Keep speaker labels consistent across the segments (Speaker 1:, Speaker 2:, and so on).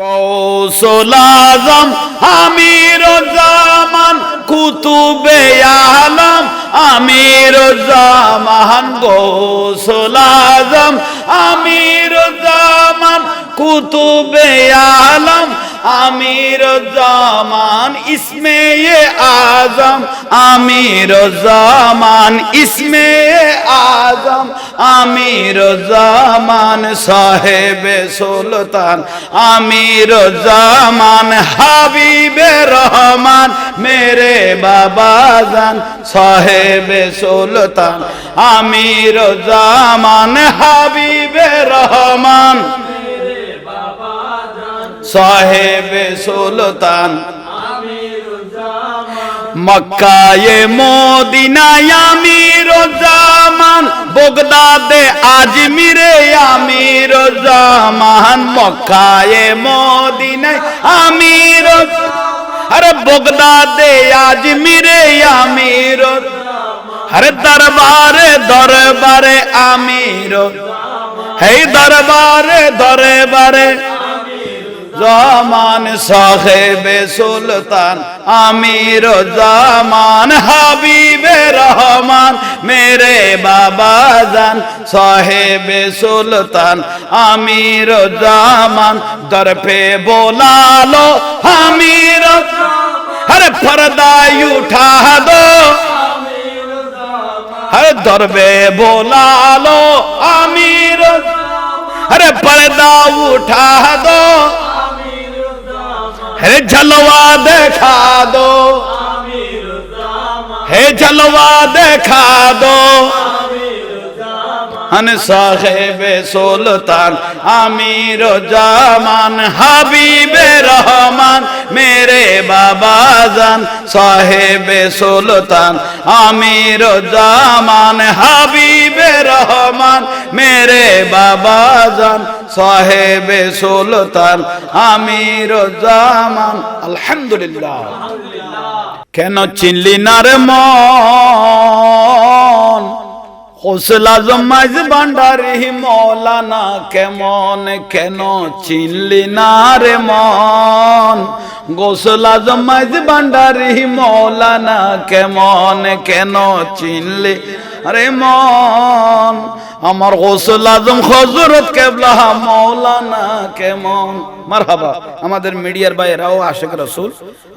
Speaker 1: গৌসল আজম আমির জামান কুতুবে আলম আমির জামান কৌশল আজম আমির জামান কুতুবে আলম আমির জামান ইসমে আজম, আমির জামান ইসমে আজম, আমির জামান সাহেব সুলতান, আমির জামান হাবিবে রহমান, মেরে বাবা জান সাহেব সুলতান, আমির জামান হাবিবে রহমান। সাহেব সুলতান। মক্কায়ে মদিনায় আমির জামান বগদাদে আজমিরে আমির জামান মক্কায়ে মদিনায় আমির আরে বগদাদে আজমিরে আমির আরে দরবারে দরবারে আমির হে দরবারে দরবারে জামান সাহেবে সুলতান, আমির জামান, হাবিবে রহমান, মেরে বাবা জান, সাহেবে সুলতান, আমির জামান দরপে বোলালো আমির হরে ফরদাই উঠা দো। হরে দরবে বোলালো আমির হরে পর্দা উঠা দো। হে ঝলওয়া দেখা দো। হে ঝলওয়া দেখা দো। আন সাহেবে সুলতান, আমির জামান, হাবিবে রহমান, মেরে বাবা জান, সাহেবে সুলতান, আমির জামান, হাবিবে রহমান, মেরে বাবা জান, সাহেবে সুলতান, আমির জামান। আলহামদুলিল্লাহ। কেন চিনলি নার রে মা হোসল আজম মাইজ ভান্ডারি মৌলানা কেমন, কেন চিনলি না রে মন? গোসলা আজম মাইজ ভান্ডারি মৌলানা কেমন, কেন চিনলি রে মন? আমার গোসল আজম হজরত কেবলা মৌলানা কেমন? মারহাবা। আমাদের মিডিয়ার ভাইয়েরাও আশেক রসুল,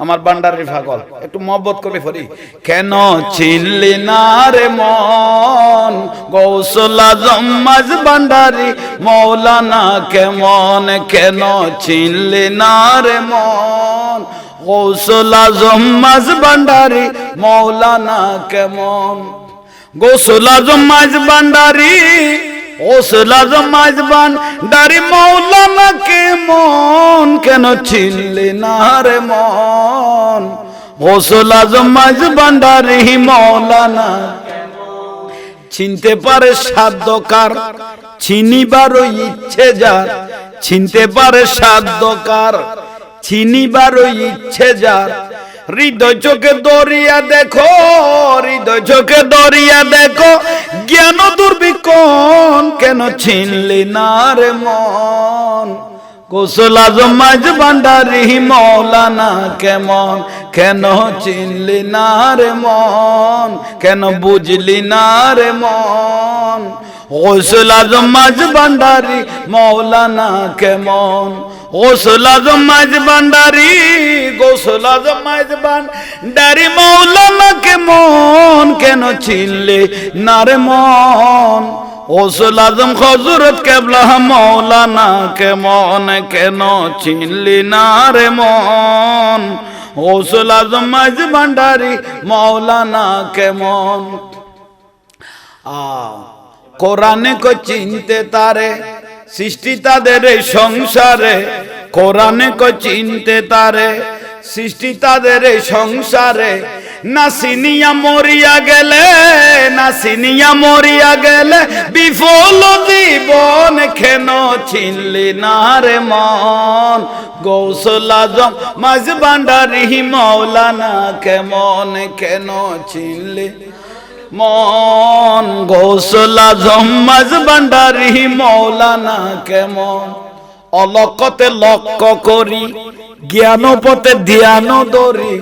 Speaker 1: আমার বান্ডারি ফাগল একটু মহব্বত করে ফরি। কেন চিনলি না রে মন? গৌসল আজম মাঝ বান্ডারি মৌলানা কেমন? কেন চিনলি না রে মন? গৌসল আজম মাঝ বান্ডারি মৌলানা কেমন? গোসল আজম মাঝ বান্ডারি গোসল আজম মাঝ বান্ডারি মৌলানা কেমন কেন চিনলি না রে মন? গোসল আজম মাঝ বান্ডারি মৌলানা চিনতে পারে সাধ্যকার, চিনিবারও ইচ্ছে যার। চিনতে পারে সাধ্যকার, চিনিবারও ইচ্ছে যার। হৃদয় চোখে দরিয়া দেখো, হৃদয় চোখে দরিয়া দেখো। জ্ঞান দুর্বিকন কেন চিনলি না রে মন? কোসল আজম মাঝ ভান্ডারি মৌলানা কেমন? কেন চিনলি না রে মন? কেন বুঝলি না রে মন? গোসল আজম মাঝ ভান্ডারি মৌলানা কেমন? গোসল আজম মাঝ ভান্ডারি গোসল আজম মাঝ ভান্ডারি মৌলানা কেমন কেন চিনলি? না মন। ওসুল আজম হজরত কেবলা মৌলানা কেমন কেন চিনলি? না মন। ওসুল আজম মাঝ ভান্ডারি মৌলানা কেমন আ, কোরআনে কো চিনতে তারে সৃষ্টি তাদের সংসারে, কোরআনে কো চিনতে তারে। সৃষ্টি তাদের সংসারে না সিনিয়া মরিয়া গেলে না সিনিয়া মরিয়া গেলে, বিফল জীবন খেন চিনলি না রে মন? গৌসল আজম মাঝ ভান্ডারি মৌলানা কেমন কেন চিনলি মন গোসলা জম্মাজ ভান্ডারি মৌলানা কেমন? অলকতে লক্ষ্য করি জ্ঞান পথে ধ্যান দরি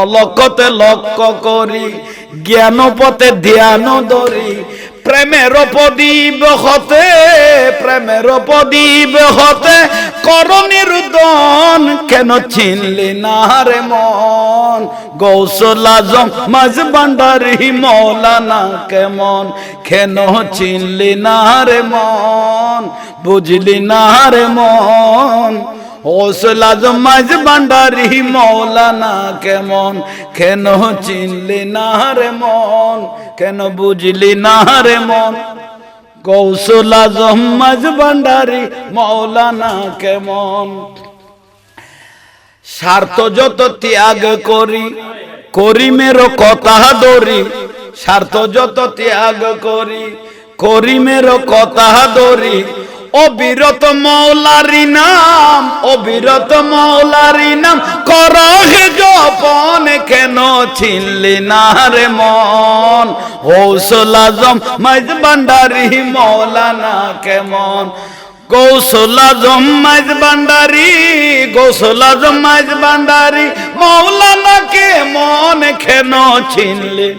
Speaker 1: অলকতে লক্ষ্য করি জ্ঞান পথে ধ্যান ধরি। প্রেমের প্রদীপ হতে, প্রেমের প্রদীপ হতে করণিরুদন কেন চিনলি না রে মন? গৌসল আজম, মাঝ ভান্ডারি মৌলানা কেমন? কেন চিনলি না রে মন? বুঝলি না রে মন? ওসল আজম মাঝ ভান্ডারি, মৌলানা কেমন? কেন চিনলি না রে মন? কেন বুঝলি না রে মন? কৌশল আজম মাঝ মৌলানা কেমন? স্বার্থ যত ত্যাগ করি, করিমের কথা ধরি। স্বার্থ যত ত্যাগ করি, করিমের কথা ধরি। অবিরত মৌলারি নাম, অবিরত মৌলারি নাম। করহে জপন, কেন ছিনলি না রে মন? হৌসল আজম, মাইজ ভান্ডারি মৌলানা কেমন? কৌশল আজম, মাইজ ভান্ডারি, কৌশল আজম, মাইজ ভান্ডারি। মৌলানা কে মন কেন ছিনলি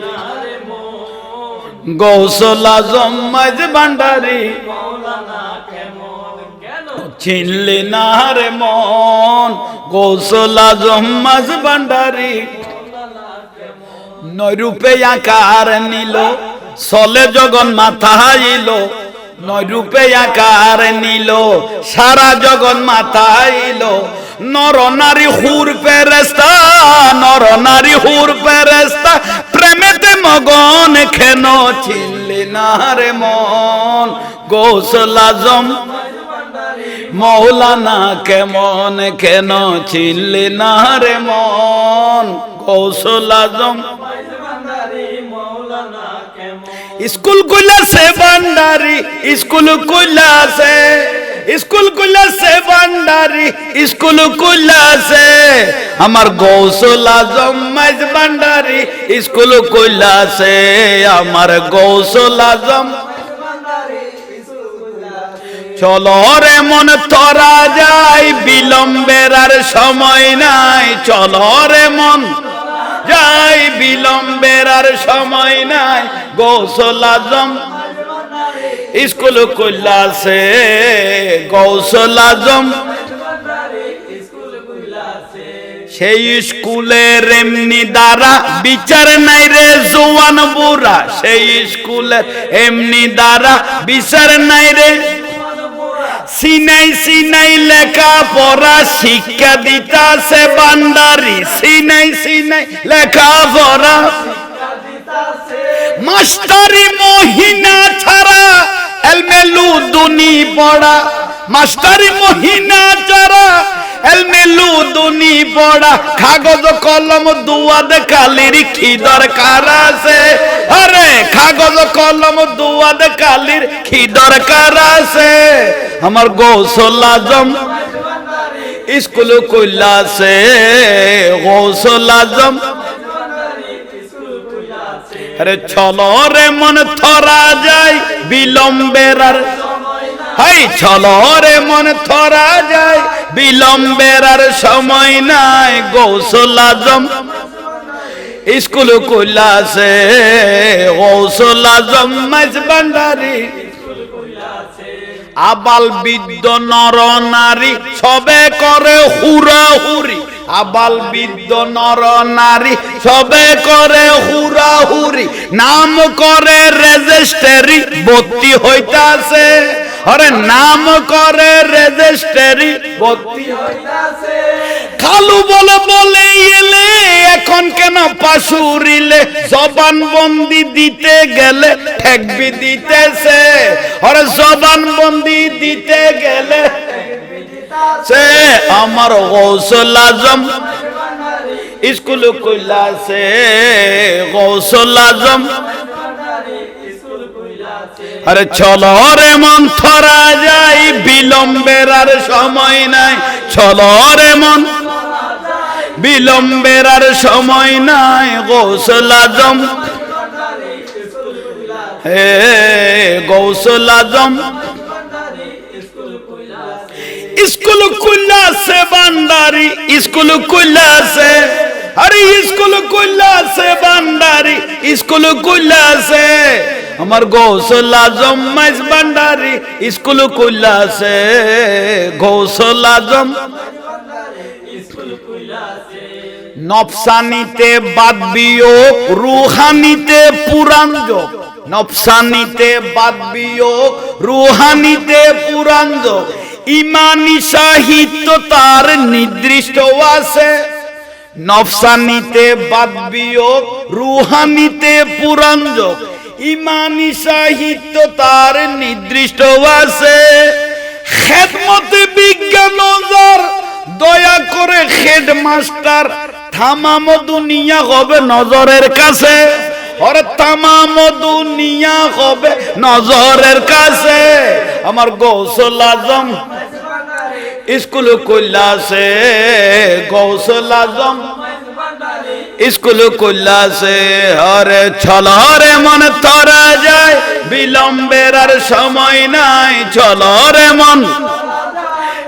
Speaker 1: গৌসল আজম, মাইজ ভান্ডারি চিনলি না রে মন? গৌসল আজম মাঝ ভান্ডারি। নৈরূপে আকার নিল, সলে জগন মাথা ইল নৈরূপে আকার নিল, সারা জগন মাথা ইল নর নারী হুর পেরেস্তা নর নারী হুর পেরেস্তা প্রেমেতে মগন খেন চিনলি না রে মন? গৌসল আজম মৌলানা কেমন কেন চিনলি না রে মন? কৌশল আজম। স্কুল কুলাসে ভান্ডারি, স্কুল কুলাসে স্কুল কুলাসে ভান্ডারি, স্কুল কুলাসে আমার গৌসল আজম মাইজ ভান্ডারি, স্কুল কুলাসে আমার গৌসল আজম চলো রে মন তোরা যাই বিলম্বের আর সময় নাই। চলো রে মন যাই বিলম্বের আর সময় নাই। গৌসল আজম স্কুল কইলাসে গৌসল আজম সেই স্কুলের এমনি দ্বারা বিচার নাই রে জোয়ান বুড়া। সেই স্কুলের এমনি দ্বারা বিচার নাই রে সিনাই সিনাই লেখা পড়া শিক্ষা দিতাছে বান্দারি। সিনাই সিনাই লেখা পড়া মাস্টারি মহিনা ছাড়া এলমেলু দুনি পড়া। মাস্টারি মহিনা ছাড়া এলমেলু দুনি পড়া। কাগজ কলম দুয়াদ কালির কি দরকার আছে? আরে কাগজ কলম দুয়াদ কালির কি দরকার আছে? আমার গৌসল আজম স্কুল কইলাছে গৌসল আজম আরে চলো রে মন থরা যায় বিলম্বের আর হাই, চলো রে মন থরা যায় বিলম্বের আর সময় নাই গৌসল আজম। স্কুল কইলাছে গৌসল আজম মাঝ ভান্ডারি আবাল বিদ্য নর নারী, সবে করে হুরা হুরি আবাল বিদ্য নর নারী, সবে করে হুরা হুরি নাম করে রেজিস্ট্রি, ভর্তি হইতাছে। আরে, নাম করে রেজিস্ট্রি, ভর্তি হইতাছে। খালু বলে বলে এলে, এখন কেন পাশুরিলে? জবান বন্দি দিতে গেলে ঠেকবি দিতেছে। আরে জবান বন্দি দিতে গেলে সে আমার গৌসল আজম স্কুল কইলাছে গৌসল আজম। আরে চলো রে মন থরা যাই বিলম্বের আর সময় নাই। চলো রে মন বিলম্বের আর সময় নাই, গৌসল আজম। হে গৌসল আজম। স্কুল খুললা আছে বান্ডারি স্কুল খুললা আছে, আরে স্কুল খুললা আছে বান্ডারি স্কুল খুললা আছে। আমার গৌসল আজম মাইজ বান্ডারি স্কুল খুললা আছে গৌসল আজম। নফসানিতে বাদ বিয়োগ রুহানিতে পুরাণ যোগ। নফসানিতে বাদ বিয়োগ রুহানিতে পুরাণ যোগ। ইমানি সাহিত্য তার নির্দিষ্ট আছে। নফসানিতে বাদ বিয়োগ রুহানিতে পুরাণ যোগ। ইমানি সাহিত্য তার নির্দিষ্ট আছে। খেদমতে বিজ্ঞান দয়া করে হেডমাস্টার থামাম দুনিয়া হবে নজরের কাছে। ওর তামাম দুনিয়া হবে নজরের কাছে। আমার গৌসল আজম স্কুল কইলাছে গৌসল আজম স্কুল কইলাছে হরে ছলরে মন তরা যায়, বিলম্বের আর সময় নাই ছলরে মন।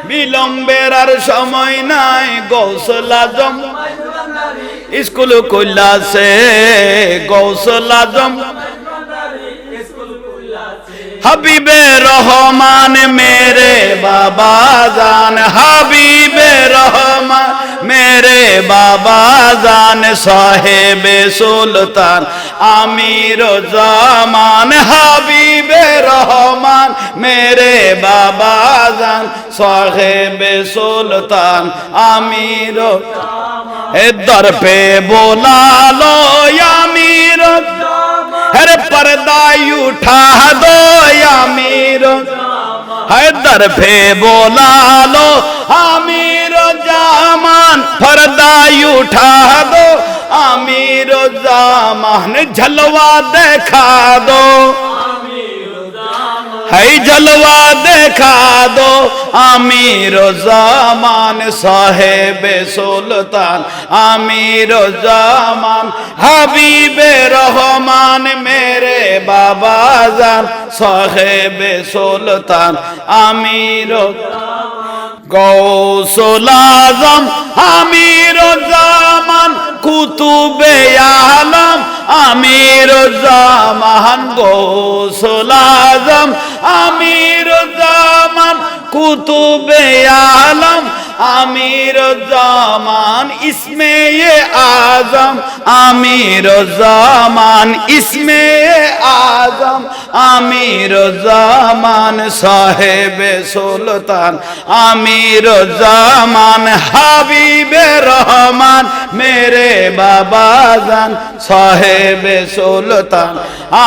Speaker 1: বিলম্বের আর সময় নাই, গৌসল আজম স্কুল কইলাছে গৌসল আজম হাবিবে রহমান মেরে বাবা জান হাবিবে রহমান মেরে বাবা জান সাহেবে সুলতান আমির জামান হাবিবে রহমান মেরে বাবা জান সাহেবে সুলতান আমির এ দর পে বোলালো আমির हर पर्दा उठा दो अमीर हैदर फे बोला लो अमीर जामान पर्दा उठा আমির জামান ঝলওয়া দেখা দো। হাই জলওয়া দেখা দো। আমির জামান সাহেবে সুলতান আমির জামান হাবিবে রহমান, মেরে বাবা জান সাহেবে সুলতান আমির গৌসুল আজম আমির জামান কুতুবে আলম আমির জামান গোসল আজম আমির জামান কুতুবে আলম আমির জামান ইসমে আজম, আমির জামান ইসমে আজম, আমির জামান সাহেবে সুলতান, আমির জামান হাবিবে রহমান, মেরে বাবা জান সাহেবে সুলতান,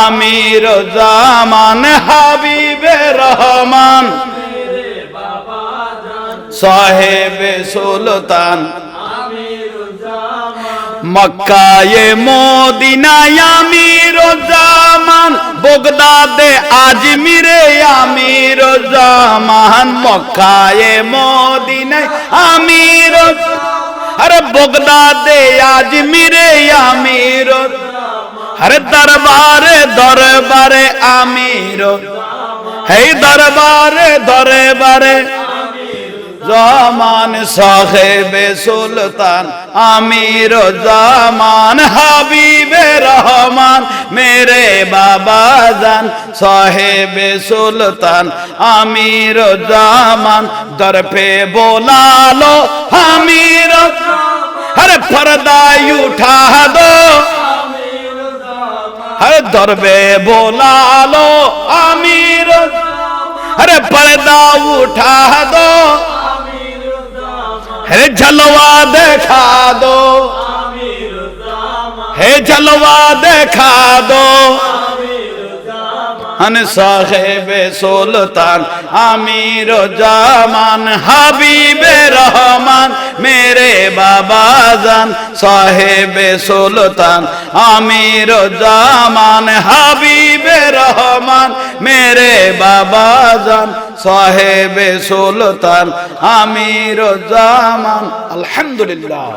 Speaker 1: আমির জামান হাবিবে রহমান। সাহেবে সুলতান। মক্কায়ে মদিনায় আমির জামান বগদাদে আজমিরে আমির জামান মক্কায়ে মদিনায় আমির আরে বগদাদে আজমিরে আমির আরে দরবারে দরবারে আমির হে দরবারে দরবারে জামান সাহেবে সুলতান, আমির জামান, হাবিবে রহমান, মেরে বাবা জান, সাহেবে সুলতান, আমির জামান দরপে বোলালো আমির হরে ফরদাই উঠা দো। হরে দরবে বোলালো আমির হরে পর্দা উঠা দো। হে ঝলওয়া দেখা দো। হে ঝলওয়া দেখা দো। হন সাহেবে সুলতান, আমির জামান, হাবিবে রহমান, মেরে বাবা জান। সাহেবে সুলতান, আমির জামান, হাবিবে রহমান, মেরে বাবা জান। সাহেবে সুলতান আমির জামান। আলহামদুলিল্লাহ।